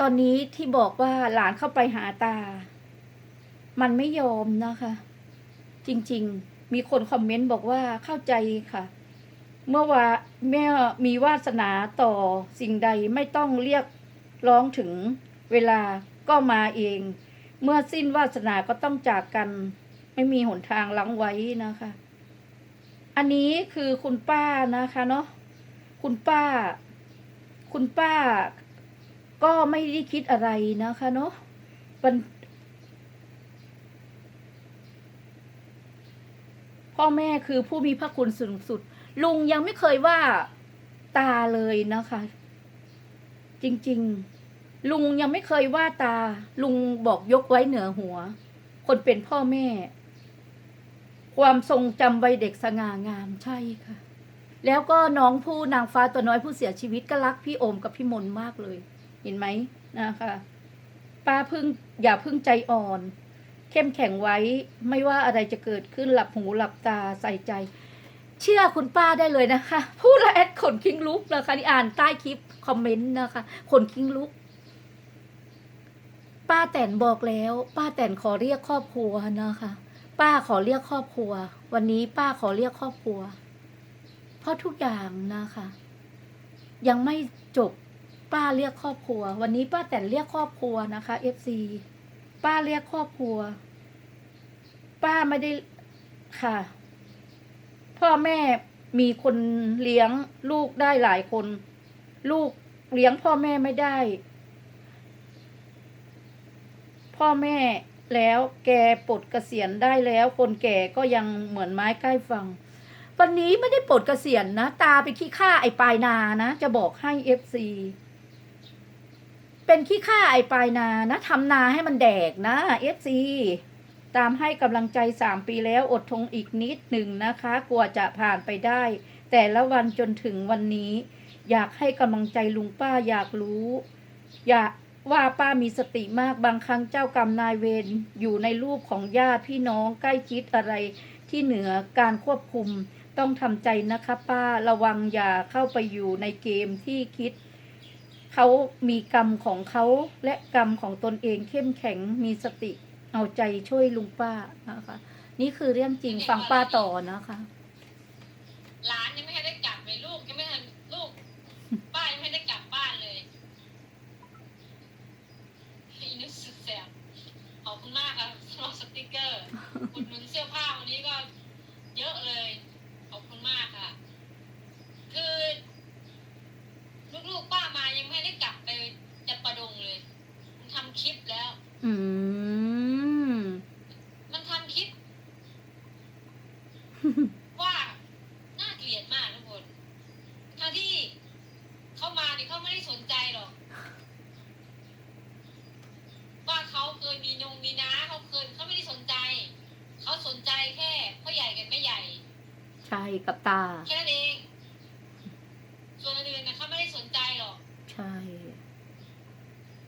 ตอนนี้ที่บอกว่าหลานเข้าไปหาตา มันไม่ยอมนะคะ จริงๆ มีคนคอมเมนต์บอกว่าเข้าใจค่ะ เมื่อว่าแม่มีวาสนาต่อสิ่งใดไม่ต้องเรียกร้องถึงเวลาก็มาเอง เมื่อสิ้นวาสนาก็ต้องจากกัน ไม่มีหนทางลังไว้นะคะ อันนี้คือคุณป้านะคะเนาะคุณป้า คุณป้า ก็ไม่ได้คิดอะไรนะคะเนาะวันพ่อแม่คือผู้มีพระคุณสูงสุด ลุงยังไม่เคยว่าตาเลยนะคะ จริง ๆ ลุงยังไม่เคยว่าตา ลุงบอกยกไว้เหนือหัว คนเป็นพ่อแม่ ความทรงจำวัยเด็กสง่างามใช่ค่ะ แล้วก็น้องผู้นางฟ้าตัวน้อยผู้เสียชีวิตก็รักพี่โอมกับพี่มนต์มากเลย เห็นไหมนะคะป้าพึ่งอย่าพึ่งใจอ่อน เข้มแข็งไว้ไม่ว่าอะไรจะเกิดขึ้นหลับหูหลับตาใส่ใจ เชื่อคุณป้าได้เลยนะคะพูดแล้วแอดขนคิงลุกนะคะที่อ่านใต้คลิปคอมเมนต์นะคะขนคิงลุกป้าแตนบอกแล้ว ป้าแตนขอเรียกครอบครัวนะคะ ป้าขอเรียกครอบครัว วันนี้ป้าขอเรียกครอบครัว เพราะทุกอย่างนะคะ ยังไม่จบ ป้าเรียกครอบครัว วันนี้ป้าแตนเรียกครอบครัวนะคะ FC ป้าเรียกครอบครัว ป้าไม่ได้ค่ะ พ่อแม่มีคนเลี้ยงลูกได้หลายคน ลูกเลี้ยงพ่อแม่ไม่ได้ พ่อแม่แล้วแกปลดเกษียณได้แล้ว คนแก่ก็ยังเหมือนไม้ใกล้ฟัง วันนี้ไม่ได้ปลดเกษียณนะ ตาไปขี้ข้าไอปลายนานะ จะบอกให้เอฟซี เป็นขี้ข้าไอปลายนานะทำนาให้มันแดกนะเอฟซีตามให้กำลังใจสามปีแล้วอดทนอีกนิดหนึ่งนะคะ กลัวจะผ่านไปได้ แต่ละวันจนถึงวันนี้ อยากให้กำลังใจลุงป้าอยากรู้ อยากว่าป้ามีสติมากบางครั้งเจ้ากรรมนายเวรอยู่ในรูปของญาติพี่น้องใกล้ชิดอะไรที่เหนือการควบคุมต้องทำใจนะคะป้าระวังอย่าเข้าไปอยู่ในเกมที่คิด เขามีกรรมของเขาและกรรมของตนเองเข้มแข็งมีสติเอาใจช่วยลุงป้านะคะ นี่คือเรื่องจริงฟังป้าต่อนะคะหลานยังไม่ให้ได้กลับเลยลูกยังไม่ทันลูก ป้ายังไม่ได้กลับบ้านเลยอีนึกสุดแสบขอบคุณมากครับสำหรับสติกเกอร์อุดหนุนเสื้อผ้าวันนี้ก็เยอะเลย ขอบคุณมากค่ะ คือ ลูกๆป้ามายังไม่ได้กลับไปจะประดงเลยมันทำคลิปแล้ว อืม มันทำคลิป ว่าน่าเกลียดมากทุกคนทั้งที่เขามาเนี่ยเขาไม่ได้สนใจหรอก ว่าเขาเคย มีนงมีน้าเขาเคยเขาไม่ได้สนใจ เขาสนใจแค่พ่อใหญ่กันไม่ใหญ่ ใช่กับตา แค่นั้นเอง ส่วนอื่นๆนะเขาไม่ได้สนใจหรอก ใช่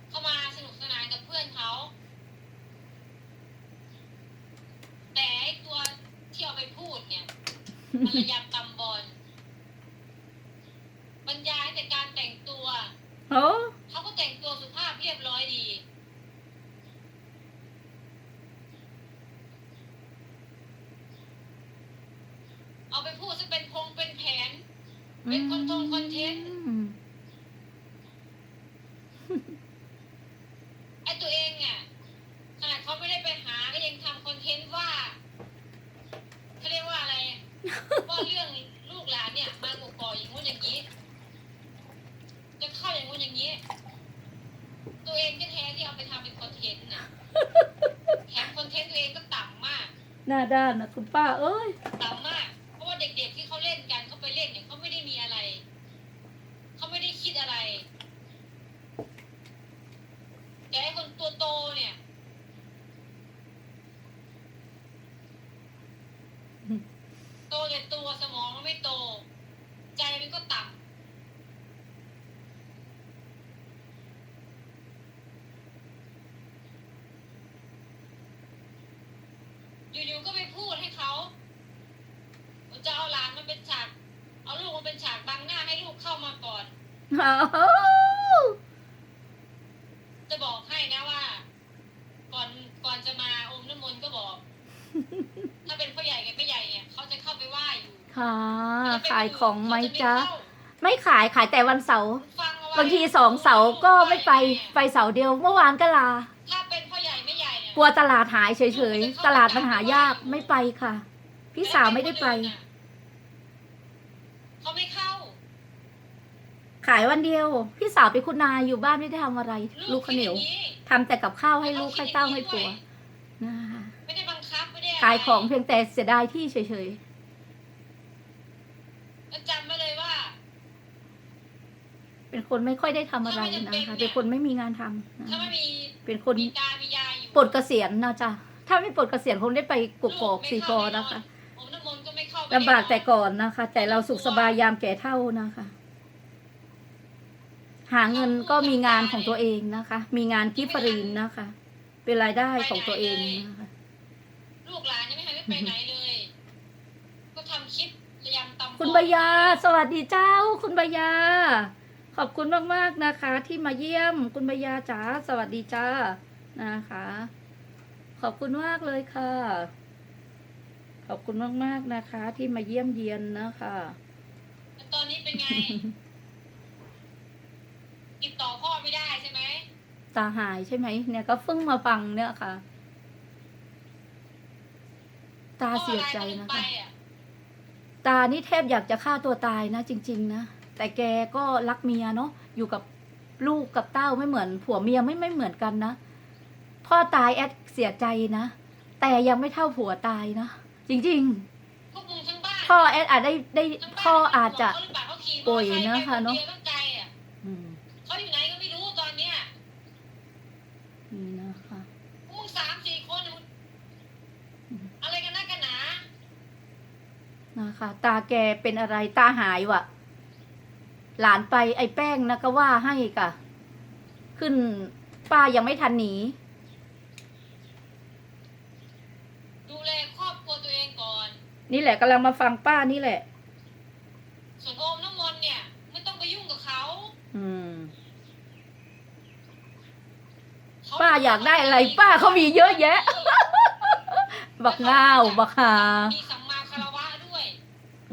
เขามาสนุกสนานกับเพื่อนเขา แต่ไอ้ตัวที่เอาไปพูดเนี่ยมันระยำตำบอลบรรยายแต่การแต่งตัว โอ้ เขาก็แต่งตัวสุภาพเรียบร้อยดี เอาไปพูดจะเป็นพงเป็นแผน เป็นคอนทงคอนเทนต์อืมไอ้ตัวเองอะขนาดเขาไม่ได้ไปหาก็ยังทำคอนเทนต์ว่าเขาเรียกว่าอะไรว่าเรื่องลูกหลานเนี่ย มากกอกๆอย่างงู้นอย่างนี้ จะเข้าอย่างงู้นอย่างนี้ ตัวเองแท้ๆที่เอาไปทำเป็นคอนเทนต์น่ะแถมคอนเทนต์ตัวเองก็ต่ำมาก หน้าด้านนะคุณป้าเอ้ย ต่ำมาก เพราะว่าเด็กๆที่เขาเล่นกันเขาไปเล่นเนี่ยเขาไม่ได้มีอะไร เขา ไม่ได้คิดอะไรแต่ไอ้คนตัวโตเนี่ยโตแต่ตัวสมองมันไม่โต ใจมันก็ต่ำอยู่ๆก็ไปพูดให้เขาจะเอาหลานมันเป็นฉาก เอาลูกมันเป็นฉากบังหน้าให้ลูกเข้ามาก่อน จะบอกให้นะว่า ก่อนก่อนจะมาอมน้ำมนต์ก็บอก ถ้าเป็นพ่อใหญ่กับแม่ใหญ่เนี่ยเขาจะเข้าไปไหว้อยู่ค่ะขายของไหมจ๊ะ ไม่ขายขายแต่วันเสาร์บางทีสองเสาร์ก็ไม่ไปไปเสาร์เดียวเมื่อวานก็ลาถ้าเป็นพ่อใหญ่ไม่ใหญ่กลัวตลาดหายเฉยๆ ตลาดมันหายากไม่ไปค่ะ พี่สาวไม่ได้ไป ขายวันเดียว พี่สาวไปคุณนายอยู่บ้านไม่ได้ทำอะไร ลูกข้าวเหนียวคิดอย่างนี้ทำแต่กับข้าวให้ลูกให้เต้าให้ผัวนะคะไม่ได้บังคับไม่ได้ะไรขายของเพียงแต่เสียดายที่เฉยแล้วจำไว้เลยว่า ๆ เป็นคนไม่ค่อยได้ทำอะไรนะคะเป็นคนไม่มีงานทำนะถ้าไม่มีเป็นคนมีตามียายอยู่ปลดเกษียณนะจ๊ะถ้าไม่ปลดเกษียณคงได้ไปกกอกสีกอนะคะผมน้ำมนต์ก็ไม่เข้าไปลำบากแต่ก่อนนะคะ แต่เราสุขสบายยามแก่เท่านะคะ หาเงินก็มีงานของตัวเองนะคะ มีงานกิฟรีนนะคะ เป็นรายได้ของตัวเองนะคะลูกหลานยังไม่ทันได้ไปไหนเลย ก็ทำคลิประยำตำคุณใบยา สวัสดีเจ้า คุณใบยา ขอบคุณมากๆนะคะ ที่มาเยี่ยมคุณใบยาจ๋าสวัสดีจ้านะคะ ขอบคุณมากเลยค่ะ ขอบคุณมากๆนะคะ ที่มาเยี่ยมเยียนนะคะแล้วตอนนี้เป็นไง ติดต่อพ่อไม่ได้ใช่ไหมตาหายใช่ไหมเนี่ยก็เพิ่งมาฟังเนี่ยค่ะ ตาเสียใจนะพ่อคะไลน์ก็ไม่ไปอ่ตานี่แทบอยากจะฆ่าตัวตายนะ จริง ๆ นะแต่แกก็รักเมียเนาะอยู่กับลูกกับเต้าไม่เหมือน ผัวเมียไม่ไม่เหมือนกันนะพ่อตายแอดเสียใจนะแต่ยังไม่เท่าผัวตายนะจริงพวกมึงทั้งบ้านๆพ่อแอดอาจได้ได้ทั้งบ้านพ่ออาจจะเขาหรือเปล่าเขาขี่มอเตอร์ไซค์ป่วยนะคะเนอะไปคดียวต้องไกลอะอืม เขาอยู่ไหนก็ไม่รู้ตอนเนี้ย นี่นะคะ พวกมึงสามสี่คนน่ะอะไรกันนักกันหนา นะคะ ตาแกเป็นอะไรตาหายวะหลานไปไอ้แป้งนะก็ว่าให้กะขึ้นป้ายังไม่ทันหนีดูแลครอบครัวตัวเองก่อน นี่แหละกำลังมาฟังป้านี่แหละ ส่วนโอมน้ำมนต์เนี่ยไม่ต้องไปยุ่งกับเขาอืมเขป้าอยากได้อะไร ป้าเขามีเยอะแยะ บักง่าว บักหา มีสัมมาคารวะด้วย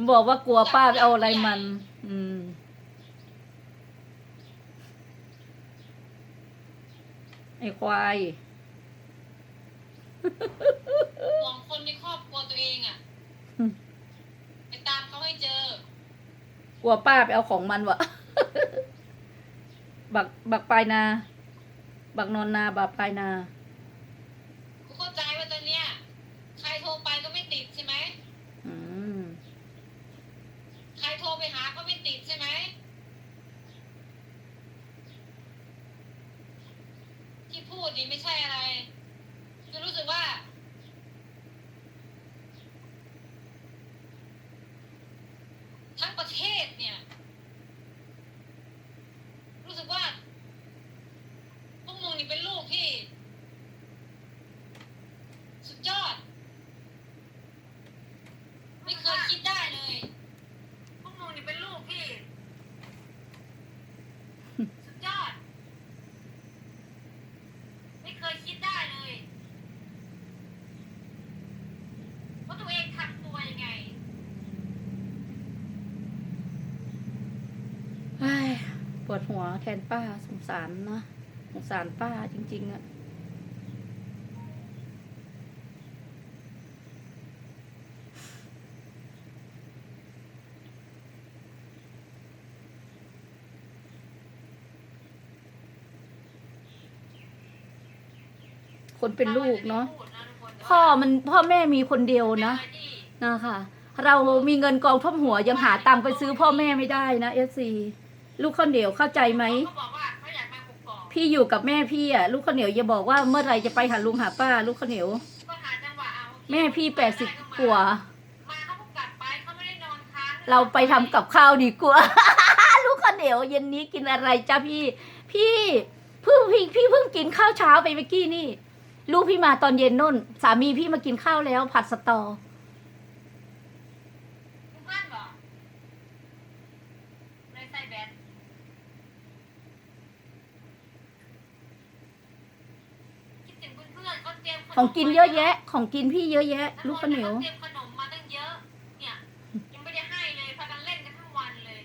บอกว่ากลัวป้าไปเอาอะไรมัน อืม ไอ้ควายห่วงคนในครอบครัวตัวเองอะอืมไปตามเขาให้เจอ กลัวป้าไปเอาของมันวะบักบักปลายนา บักนอนนาบักปลายนา กูเข้าใจว่าตอนเนี้ย ใครโทรไปก็ไม่ติดใช่ไหม อืม ใคร โทรไปหาก็ไม่ติดใช่ไหมที่พูดนี่ไม่ใช่อะไรคือรู้สึกว่า ทั้งประเทศเนี่ย รู้สึกว่า พวกมึงนี่เป็นลูกที่ สุดยอด ไม่เคยคิดได้เลย พวกมึงนี่เป็นลูกที่ สุดยอด ไม่เคยคิดได้เลย ว่าตัวเองทำตัวยังไง เฮ้ย ปวดหัวแทนป้าสงสารนะสงสารป้าจริง ๆอะคนเป็นลูกเนาะพ่อมันพ่อแม่มีคนเดียวนะนะคะ เรามีเงินกองท่อมหัวยังหาตังค์ไปซื้อพ่อแม่ไม่ได้นะเอฟซี ลูกข้าวเหนียวเข้าใจไหม เขาบอกว่าเขาอยากมากกอกพี่อยู่กับแม่พี่อะลูกข้าวเหนียวอย่าบอกว่าเมื่อไหรจะไปหาลุงหาป้า ลูกข้าวเหนียวก็หาจังหวะเอาแม่พี่แปดสิบกว่า มาเขาก็กลับไปเขาไม่ได้นอนค้างเราไปทำกับข้าวดีกว่า ลูกข้าวเหนียวเย็นนี้กินอะไรจ้าพี่ พี่เพิ่งพี่พี่เพิ่งกินข้าวเช้าไปเมื่อกี้นี่ ลูกพี่มาตอนเย็นนุ่น สามีพี่มากินข้าวแล้วผัดสตอ ของกินเยอะแยะ ของกินพี่เยอะแยะ ลูกข้าเหนียวเตมขนมมาตั้งเยอะเนี่ยยังไม่ได้ให้เลยผันเล่นกันทั้งวันเลย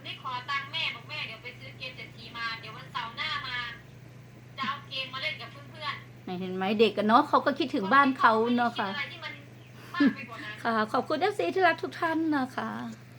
นนี้ขอตังแม่บอกแม่เดี๋ยวไปซื้อเกมเศรษฐีมาเดี๋ยววันเสาร์หน้ามาจะเอาเกมมาเล่นกับเพื่อนๆเห็นไหมเด็กกันเนาะเขาก็คิดถึงบ้านเขาเนาะค่ะค่ะขอบคุณเอฟซีที่รักทุกท่านนะคะ